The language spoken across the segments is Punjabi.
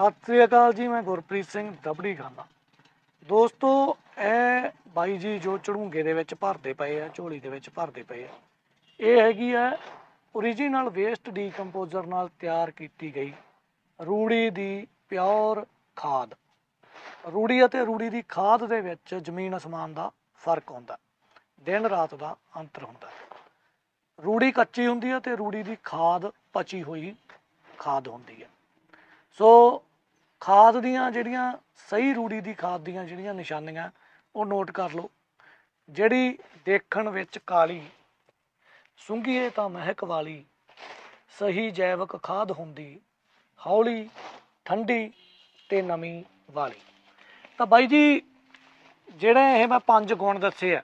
ਸਤਿ ਸ੍ਰੀ ਅਕਾਲ ਜੀ, ਮੈਂ ਗੁਰਪ੍ਰੀਤ ਸਿੰਘ ਦਬੜੀ ਖਾਨਾ। ਦੋਸਤੋ, ਇਹ ਬਾਈ ਜੀ ਜੋ ਚੜੂੰਗੇ ਦੇ ਵਿੱਚ ਭਰਦੇ ਪਏ ਆ, ਝੋਲੀ ਦੇ ਵਿੱਚ ਭਰਦੇ ਪਏ ਆ, ਇਹ ਹੈਗੀ ਆ origignal ਵੇਸਟ ਡੀਕੰਪੋਜ਼ਰ ਨਾਲ ਤਿਆਰ ਕੀਤੀ ਗਈ ਰੂੜੀ ਦੀ ਪਿਓਰ ਖਾਦ। ਰੂੜੀ ਅਤੇ ਰੂੜੀ ਦੀ ਖਾਦ ਦੇ ਵਿੱਚ ਜ਼ਮੀਨ ਅਸਮਾਨ ਦਾ ਫ਼ਰਕ ਹੁੰਦਾ, ਦਿਨ ਰਾਤ ਦਾ ਅੰਤਰ ਹੁੰਦਾ। ਰੂੜੀ ਕੱਚੀ ਹੁੰਦੀ ਹੈ ਤੇ ਰੂੜੀ ਦੀ ਖਾਦ ਪਚੀ ਹੋਈ ਖਾਦ ਹੁੰਦੀ ਹੈ ਸੋ ਖਾਦ ਦੀਆਂ ਜਿਹੜੀਆਂ ਸਹੀ ਰੂੜੀ ਦੀ ਖਾਦ ਦੀਆਂ ਜਿਹੜੀਆਂ ਨਿਸ਼ਾਨੀਆਂ, ਉਹ ਨੋਟ ਕਰ ਲਓ। ਜਿਹੜੀ ਦੇਖਣ ਵਿੱਚ ਕਾਲੀ, ਸੁੰਘੀਏ ਤਾਂ ਮਹਿਕ ਵਾਲੀ, ਸਹੀ ਜੈਵਿਕ ਖਾਦ ਹੁੰਦੀ, ਹੌਲੀ, ਠੰਡੀ ਤੇ ਨਮੀ ਵਾਲੀ। ਤਾਂ ਬਾਈ ਜੀ, ਜਿਹੜੇ ਇਹ ਮੈਂ ਪੰਜ ਗੁਣ ਦੱਸੇ ਆ,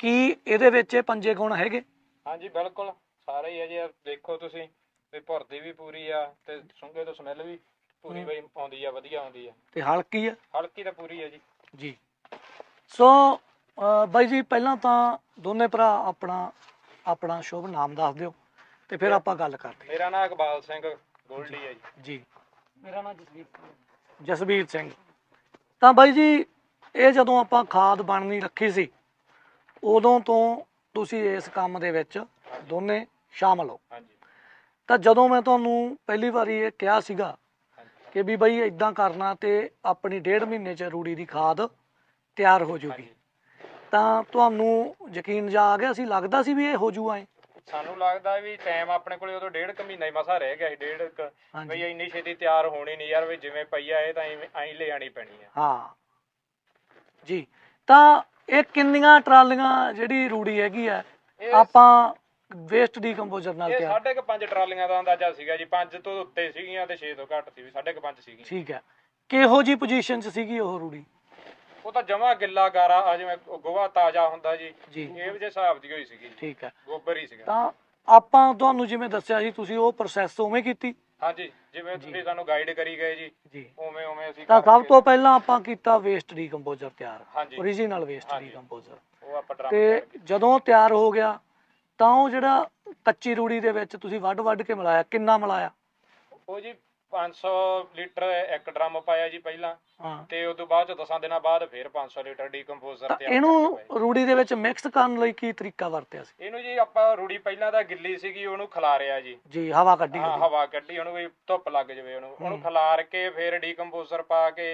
ਕੀ ਇਹਦੇ ਵਿੱਚ ਇਹ ਪੰਜੇ ਗੁਣ ਹੈਗੇ? ਹਾਂਜੀ, ਬਿਲਕੁਲ। ਸਾਰੇ ਹੀ ਆ ਜੀ, ਦੇਖੋ ਤੁਸੀਂ ਤੇ ਭੁਰਦੀ ਵੀ ਪੂਰੀ ਆ ਤੇ ਸੁੰਘੇ ਤੋਂ ਸਮੈਲ ਵੀ। ਪੂਰੀ। ਬਈ ਆਉਂਦੀ ਆ ਵਧੀਆ ਆਉਂਦੀ ਆ। ਤੇ ਹਲਕੀ ਆ? ਹਲਕੀ ਤਾਂ ਪੂਰੀ ਆ ਜੀ। ਜੀ। ਸੋ ਬਾਈ ਜੀ ਪਹਿਲਾਂ ਤਾਂ ਦੋਨੇ ਭਰਾ ਆਪਣਾ ਆਪਣਾ ਸ਼ੁਭ ਨਾਮ ਦੱਸ ਦਿਓ ਤੇ ਫਿਰ ਆਪਾਂ ਗੱਲ ਕਰਦੇ ਮੇਰਾ ਨਾਮ ਇਕਬਾਲ ਸਿੰਘ ਗੋਲਡੀ ਆ ਜੀ। ਹਾਂ। ਜੀ। ਮੇਰਾ ਨਾਮ ਜਸਵੀਰ ਸਿੰਘ ਜਸਵੀਰ ਸਿੰਘ। ਤਾਂ ਬਾਈ ਜੀ ਇਹ ਜਦੋਂ ਆਪਾਂ ਖਾਦ ਬਣਨੀ ਰੱਖੀ ਸੀ ਉਦੋਂ ਤੋਂ ਤੁਸੀਂ ਇਸ ਕੰਮ ਦੇ ਵਿੱਚ ਦੋਨੇ ਸ਼ਾਮਲ ਹੋ। ਹਾਂਜੀ। ਤਾਂ ਜਦੋਂ ਮੈਂ ਤੁਹਾਨੂੰ ਪਹਿਲੀ ਵਾਰੀ ਇਹ ਕਿਹਾ ਸੀਗਾ ਕਿ ਵੀ ਬਾਈ ਇਦਾਂ ਕਰਨਾ ਤੇ ਆਪਣੀ ਡੇਢ ਮਹੀਨੇ ਚ ਰੂੜੀ ਦੀ ਖਾਦ ਤਿਆਰ ਹੋ ਜੂਗੀ। ਤਾਂ ਤੁਹਾਨੂੰ ਯਕੀਨ ਜਾ ਆ ਗਿਆ ਸੀ ਲੱਗਦਾ ਸੀ ਵੀ ਇਹ ਹੋ ਜੂ ਐ ਸਾਨੂੰ ਲੱਗਦਾ ਵੀ ਟਾਈਮ ਆਪਣੇ ਕੋਲੇ ਉਦੋਂ ਡੇਢ ਕੁ ਮਹੀਨਾ ਹੀ ਮਸਾ ਰਹਿ ਗਿਆ ਸੀ ਡੇਢ ਕੁ। ਬਈ ਇੰਨੀ ਛੇਤੀ ਤਿਆਰ ਹੋਣੀ ਨਹੀਂ ਯਾਰ ਵੀ ਜਿਵੇਂ ਪਈ ਆ ਇਹ ਤਾਂ ਐਂ ਲੈ ਆਣੀ ਪੈਣੀ ਆ। ਹਾਂ। ਜੀ। ਤਾਂ ਇਹ ਕਿੰਨੀਆਂ ਟਰਾਲੀਆਂ ਜਿਹੜੀ ਰੂੜੀ ਹੈਗੀ ਆ ਆਪਾਂ ਵੇਸਟ ਡੀਕੰਪੋਜ਼ਰ ਨਾਲ ਇਹ ਤਿਆਰ ਸਾਢੇ ਕੁ ਪੰਜ ਟਰਾਲੀਆਂ ਦਾ ਅੰਦਾਜ਼ਾ ਸੀਗਾ ਜੀ ਪੰਜ ਤੋਂ ਉੱਤੇ ਸੀਗੀਆਂ ਤੇ 6 ਤੋਂ ਘੱਟ ਸੀ ਵੀ ਸਾਢੇ ਕੁ ਪੰਜ ਸੀਗੀ ਠੀਕ ਹੈ। ਕਿਹੋ ਜੀ ਪੋਜੀਸ਼ਨ 'ਚ ਸੀਗੀ ਉਹ ਰੂੜੀ? ਉਹ ਤਾਂ ਜਮਾ ਗਿੱਲਾ ਗਾਰਾ ਆ ਜਿਵੇਂ ਗੋਹਾ ਤਾਜ਼ਾ ਹੁੰਦਾ ਜੀ ਜੀ। ਇਹ ਜੇ ਹਿਸਾਬ ਦੀ ਹੋਈ ਸੀਗੀ ਠੀਕ ਹੈ। ਗੋਬਰ ਹੀ ਸੀਗਾ। ਤਾਂ ਆਪਾਂ ਤੁਹਾਨੂੰ ਜਿਵੇਂ ਦੱਸਿਆ ਸੀ ਤੁਸੀਂ ਉਹ ਪ੍ਰੋਸੈਸ ਉਵੇਂ ਕੀਤੀ? ਹਾਂਜੀ ਜਿਵੇਂ ਜੀ। ਤੁਸੀਂ ਸਾਨੂੰ ਗਾਈਡ ਕਰੀ ਗਏ ਜੀ ਜੀ। ਉਵੇਂ ਉਵੇਂ ਅਸੀਂ ਤਾਂ ਸਭ ਕਰਕੇ- ਤੋਂ ਪਹਿਲਾਂ ਆਪਾਂ ਕੀਤਾ ਵੇਸਟ ਡੀਕੰਪੋਜ਼ਰ ਤਿਆਰ। ਹਾਂਜੀ। Origignal ਵੇਸਟ ਹਾਂਜੀ। ਡੀਕੰਪੋਜ਼ਰ ਉਹ ਆਪਾਂ ਡਰਮ ਤੇ ਜਦੋਂ ਤਿਆਰ ਹੋ ਗਿਆ ਤਾਂ ਉਹ ਜਿਹੜਾ ਕੱਚੀ ਰੂੜੀ ਦੇ ਵਿੱਚ ਤੁਸੀਂ ਵੱਡ ਵੱਡ ਕੇ ਮਿਲਾਇਆ ਕਿੰਨਾ ਮਿਲਾਇਆ ਉਹ ਜੀ 500 ਲੀਟਰ ਇੱਕ ਡਰਮ ਪਾਇਆ ਜੀ ਪਹਿਲਾਂ ਹਾਂ ਤੇ ਉਸ ਤੋਂ ਬਾਅਦ ਚ 10 ਦਿਨਾਂ ਬਾਅਦ ਫਿਰ 500 ਲੀਟਰ ਡੀਕੰਪੋਜ਼ਰ ਤਾਂ ਇਹਨੂੰ। ਰੂੜੀ ਦੇ ਵਿੱਚ ਮਿਕਸ ਕਰਨ ਲਈ ਕੀ ਤਰੀਕਾ ਵਰਤਿਆ ਸੀ ਇਹਨੂੰ ਜੀ ਆਪਾਂ ਰੂੜੀ ਪਹਿਲਾਂ ਤਾਂ ਗਿੱਲੀ ਸੀਗੀ ਉਹਨੂੰ ਖਿਲਾਰਿਆ ਜੀ ਜੀ ਹਵਾ ਕੱਢੀ ਹਾਂ। ਹਵਾ ਕੱਢੀ ਉਹਨੂੰ ਵੀ ਧੁੱਪ ਲੱਗ ਜਾਵੇ ਉਹਨੂੰ ਉਹਨੂੰ। ਖਿਲਾਰ ਕੇ ਫਿਰ ਡੀਕੰਪੋਜ਼ਰ ਪਾ ਕੇ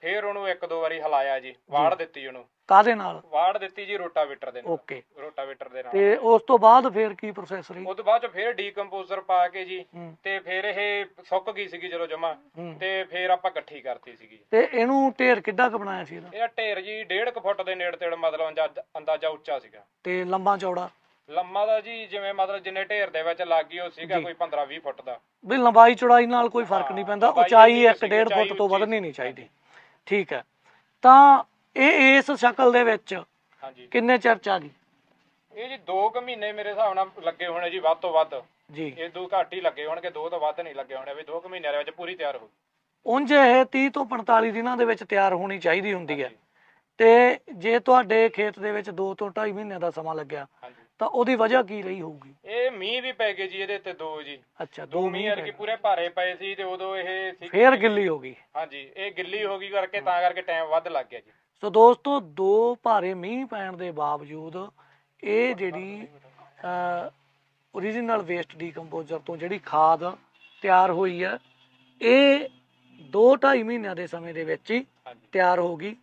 ਫਿਰ ਉਹਨੂੰ ਇੱਕ ਦੋ ਵਾਰੀ ਹਿਲਾਇਆ ਜੀ ਵਾੜ ਦਿੱਤੀ ਉਹਨੂੰ। ਕਾਹਦੇ ਨਾਲ? ਵਾੜ ਦਿੱਤੀ ਜੀ ਰੋਟਾਵੇਟਰ ਦੇ ਨਾਲ। ਓਕੇ। ਰੋਟਾਵੇਟਰ ਦੇ ਨਾਲ। ਤੇ ਉਸ ਤੋਂ ਬਾਅਦ ਫਿਰ ਕੀ ਪ੍ਰੋਸੈਸ ਰਹੀ? ਉਸ ਤੋਂ ਬਾਅਦ ਚ ਫਿਰ ਡੀਕੰਪੋਜ਼ਰ ਪਾ ਕੇ ਜੀ ਤੇ ਫਿਰ ਇਹ ਸੁੱਕ ਗਈ ਸੀਗੀ ਜਦੋਂ ਜਮਾ। ਤੇ ਫਿਰ ਆਪਾਂ ਇਕੱਠੀ ਕਰਤੀ ਸੀਗੀ। ਤੇ ਇਹਨੂੰ ਢੇਰ ਕਿੱਡਾ ਕੁ ਬਣਾਇਆ ਸੀ ਇਹਦਾ? ਇਹਦਾ ਢੇਰ ਜੀ 1.5 ਫੁੱਟ ਦੇ ਨੇੜੇ ਤੇੜ ਮਤਲਬ ਅੰਦਾਜ਼ਾ- ਉੱਚਾ ਸੀਗਾ। ਤੇ ਲੰਬਾ ਚੌੜਾ? ਲੰਮਾ ਦਾ ਜੀ ਜਿਵੇਂ ਮਤਲਬ ਜਿੰਨੇ ਢੇਰ ਦੇ ਵਿੱਚ ਲੱਗ ਗਈ ਉਹ ਸੀਗਾ। ਕੋਈ 15 20 ਫੁੱਟ ਦਾ। ਵੀ ਲੰਬਾਈ ਚੌੜਾਈ ਨਾਲ ਕੋਈ ਫ਼ਰਕ ਨਹੀਂ ਪੈਂਦਾ ਉਚਾਈ ਇੰਨੀ ਕੁ 1.5 ਸੀਗੀ, ਫੁੱਟ ਤੋਂ ਵਧਣੀ ਨਹੀਂ। ਚਾਹੀਦੀ। ਠੀਕ ਹੈ। ਤਾਂ ਇਹ ਇਸ ਸ਼ਕਲ ਦੇ ਵਿੱਚ ਹਾਂਜੀ। ਕਿੰਨੇ ਚਿਰ ਚ ਆ ਗਈ ਇਹ ਜੀ 2 ਕੁ ਮਹੀਨੇ ਮੇਰੇ ਹਿਸਾਬ ਨਾਲ ਲੱਗੇ ਹੋਣੇ ਜੀ ਵੱਧ ਤੋਂ ਵੱਧ। ਜੀ। ਇਹ ਦੋ ਘੱਟ ਹੀ ਲੱਗੇ ਹੋਣਗੇ ਦੋ ਤੋਂ ਵੱਧ ਨਹੀਂ ਲੱਗੇ ਹੋਣੇ ਵੀ 2 ਕੁ ਮਹੀਨਿਆਂ ਦੇ ਵਿੱਚ ਪੂਰੀ ਤਿਆਰ ਹੋ ਉਂਝ ਇਹ 30 ਤੋਂ 45 ਦਿਨਾਂ ਦੇ ਵਿੱਚ ਤਿਆਰ ਹੋਣੀ ਚਾਹੀਦੀ ਹੁੰਦੀ ਹੈ। ਤੇ ਜੇ ਤੁਹਾਡੇ ਖੇਤ ਦੇ ਵਿੱਚ 2 ਤੋਂ 2.5 ਮਹੀਨਿਆਂ ਦਾ ਸਮਾਂ ਲੱਗਿਆ ਤਾਂ ਉਹਦੀ ਵਜ੍ਹਾ ਕੀ ਰਹੀ ਹੋਊਗੀ? ਇਹ ਮੀਂਹ ਵੀ ਪੈ ਗਏ ਜੀ ਇਹਦੇ ਤੇ ਦੋ ਜੀ। ਅੱਛਾ ਦੋ 2 ਮੀਂਹ ਮਹੀਨੇ ਅਰਕੀ ਪੂਰੇ ਭਾਰੇ ਪਏ ਸੀ ਤੇ ਉਦੋਂ ਇਹ ਸੀ ਫੇਰ ਗਿੱਲੀ ਹੋ ਗਈ। ਹਾਂਜੀ ਇਹ ਗਿੱਲੀ ਹੋ ਗਈ ਕਰਕੇ ਤਾਂ ਕਰਕੇ ਟਾਈਮ ਵੱਧ ਲੱਗ ਗਿਆ ਜੀ। ਸੋ ਦੋਸਤੋ ਦੋ ਭਾਰੇ ਮੀਂਹ ਪੈਣ ਦੇ ਬਾਵਜੂਦ ਇਹ ਜਿਹੜੀ origignal ਵੇਸਟ ਡੀਕੰਪੋਜ਼ਰ ਤੋਂ ਜਿਹੜੀ ਖਾਦ ਤਿਆਰ ਹੋਈ ਹੈ ਇਹ 2.5 ਮਹੀਨਿਆਂ ਦੇ ਸਮੇਂ ਦੇ ਵਿੱਚ ਹੀ ਹਾਂਜੀ। ਤਿਆਰ ਹੋ ਗਈ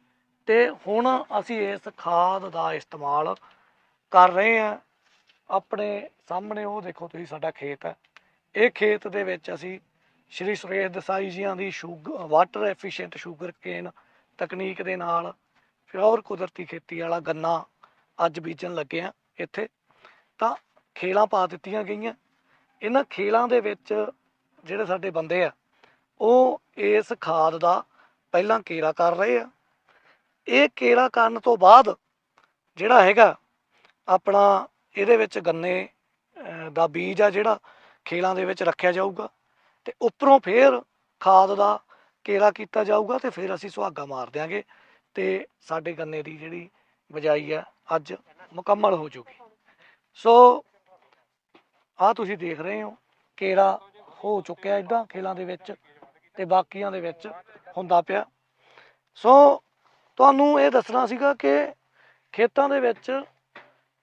ਤੇ ਹੁਣ ਅਸੀਂ ਇਸ ਖਾਦ ਦਾ ਇਸਤੇਮਾਲ ਕਰ ਰਹੇ ਹਾਂ। ਆਪਣੇ ਸਾਹਮਣੇ ਉਹ ਦੇਖੋ ਤੁਸੀਂ ਸਾਡਾ ਖੇਤ ਹੈ। ਇਹ ਖੇਤ ਦੇ ਵਿੱਚ ਅਸੀਂ ਸ਼੍ਰੀ ਸੁਰੇਸ਼ ਦਸਾਈ ਜੀਆਂ ਦੀ sugar water efficient sugar cane ਤਕਨੀਕ ਦੇ ਨਾਲ ਪਿਓਰ ਕੁਦਰਤੀ ਖੇਤੀ ਵਾਲਾ ਗੰਨਾ ਅੱਜ ਬੀਜਣ ਲੱਗੇ ਆ ਇੱਥੇ। ਤਾਂ ਖੇਲਾਂ ਪਾ ਦਿੱਤੀਆਂ ਗਈਆਂ। ਇਹਨਾਂ ਖੇਲਾਂ ਦੇ ਵਿੱਚ ਜਿਹੜੇ ਸਾਡੇ ਬੰਦੇ ਆ, ਉਹ ਇਸ ਖਾਦ ਦਾ ਪਹਿਲਾਂ ਕੇਰਾ ਕਰ ਰਹੇ ਆ। ਇਹ ਕੇਰਾ ਕਰਨ ਤੋਂ ਬਾਅਦ ਜਿਹੜਾ ਹੈਗਾ ਆਪਣਾ ਇਹਦੇ ਵਿੱਚ ਗੰਨੇ ਦਾ ਬੀਜ ਆ ਜਿਹੜਾ ਖੇਲਾਂ ਦੇ ਵਿੱਚ ਰੱਖਿਆ ਜਾਊਗਾ ਤੇ ਉੱਪਰੋਂ ਫੇਰ ਖਾਦ ਦਾ ਕੇਰਾ ਕੀਤਾ ਜਾਊਗਾ ਤੇ ਫਿਰ ਅਸੀਂ ਸੁਹਾਗਾ ਮਾਰ ਦਿਆਂਗੇ ਤੇ ਸਾਡੇ ਗੰਨੇ ਦੀ ਜਿਹੜੀ ਬਜਾਈ ਆ ਅੱਜ ਮੁਕੰਮਲ ਹੋ ਜੂਗੀ। ਸੋ ਆ ਤੁਸੀਂ ਦੇਖ ਰਹੇ ਹੋ ਕੇਰਾ ਹੋ ਚੁੱਕਿਆ ਇਦਾਂ ਖੇਲਾਂ ਦੇ ਵਿੱਚ ਤੇ ਬਾਕੀਆਂ ਦੇ ਵਿੱਚ ਹੁੰਦਾ ਪਿਆ। ਸੋ ਤੁਹਾਨੂੰ ਇਹ ਦੱਸਣਾ ਸੀਗਾ ਕਿ ਖੇਤਾਂ ਦੇ ਵਿੱਚ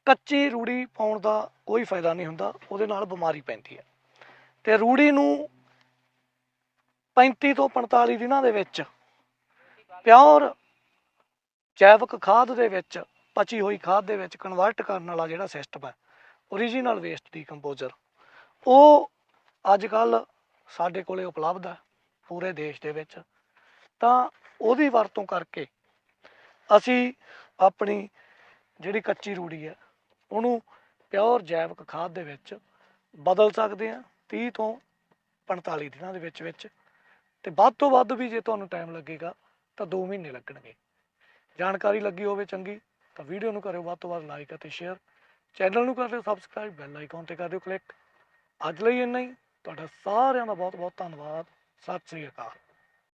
ਕੱਚੀ ਰੂੜੀ ਪਾਉਣ ਦਾ ਕੋਈ ਫਾਇਦਾ ਨਹੀਂ ਹੁੰਦਾ, ਉਹਦੇ ਨਾਲ ਬਿਮਾਰੀ ਪੈਂਦੀ ਹੈ। ਤੇ ਰੂੜੀ ਨੂੰ 35 ਤੋਂ 45 ਦਿਨਾਂ ਦੇ ਵਿੱਚ ਪਿਓਰ ਜੈਵਿਕ ਖਾਦ ਦੇ ਵਿੱਚ, ਪਚੀ ਹੋਈ ਖਾਦ ਦੇ ਵਿੱਚ ਕਨਵਰਟ ਕਰਨ ਵਾਲਾ ਜਿਹੜਾ ਸਿਸਟਮ ਹੈ ਓਰੀਜਨਲ ਵੇਸਟ ਡੀਕੰਪੋਜ਼ਰ ਉਹ ਅੱਜ ਕੱਲ ਸਾਡੇ ਕੋਲੇ ਉਪਲਬਧ ਹੈ ਪੂਰੇ ਦੇਸ਼ ਦੇ ਵਿੱਚ। ਤਾਂ ਉਹਦੀ ਵਰਤੋਂ ਕਰਕੇ ਅਸੀਂ ਆਪਣੀ ਜਿਹੜੀ ਕੱਚੀ ਰੂੜੀ ਹੈ ਉਹਨੂੰ ਪਿਓਰ ਜੈਵਿਕ ਖਾਦ ਦੇ ਵਿੱਚ ਬਦਲ ਸਕਦੇ ਹਾਂ 30 ਤੋਂ 45 ਦਿਨਾਂ ਦੇ ਵਿੱਚ ਵਿੱਚ ਤੇ ਵੱਧ ਤੋਂ ਵੱਧ ਵੀ ਜੇ ਤੁਹਾਨੂੰ ਟਾਈਮ ਲੱਗੇਗਾ ਤਾਂ 2 ਮਹੀਨੇ ਲੱਗਣਗੇ। ਜਾਣਕਾਰੀ ਲੱਗੀ ਹੋਵੇ ਚੰਗੀ ਤਾਂ ਵੀਡੀਓ ਨੂੰ ਕਰਿਓ, ਵੱਧ ਤੋਂ ਵੱਧ ਲਾਈਕ ਅਤੇ ਸ਼ੇਅਰ ਚੈਨਲ ਨੂੰ ਕਰ ਦਿਓ ਸਬਸਕ੍ਰਾਈਬ ਬੈਲ ਆਈਕਨ ਤੇ ਕਰ ਦਿਓ ਕਲਿੱਕ ਅੱਜ ਲਈ ਇੰਨਾ ਹੀ। ਤੁਹਾਡਾ ਸਾਰਿਆਂ ਦਾ ਬਹੁਤ ਬਹੁਤ ਧੰਨਵਾਦ। ਸਤਿ ਸ੍ਰੀ ਅਕਾਲ।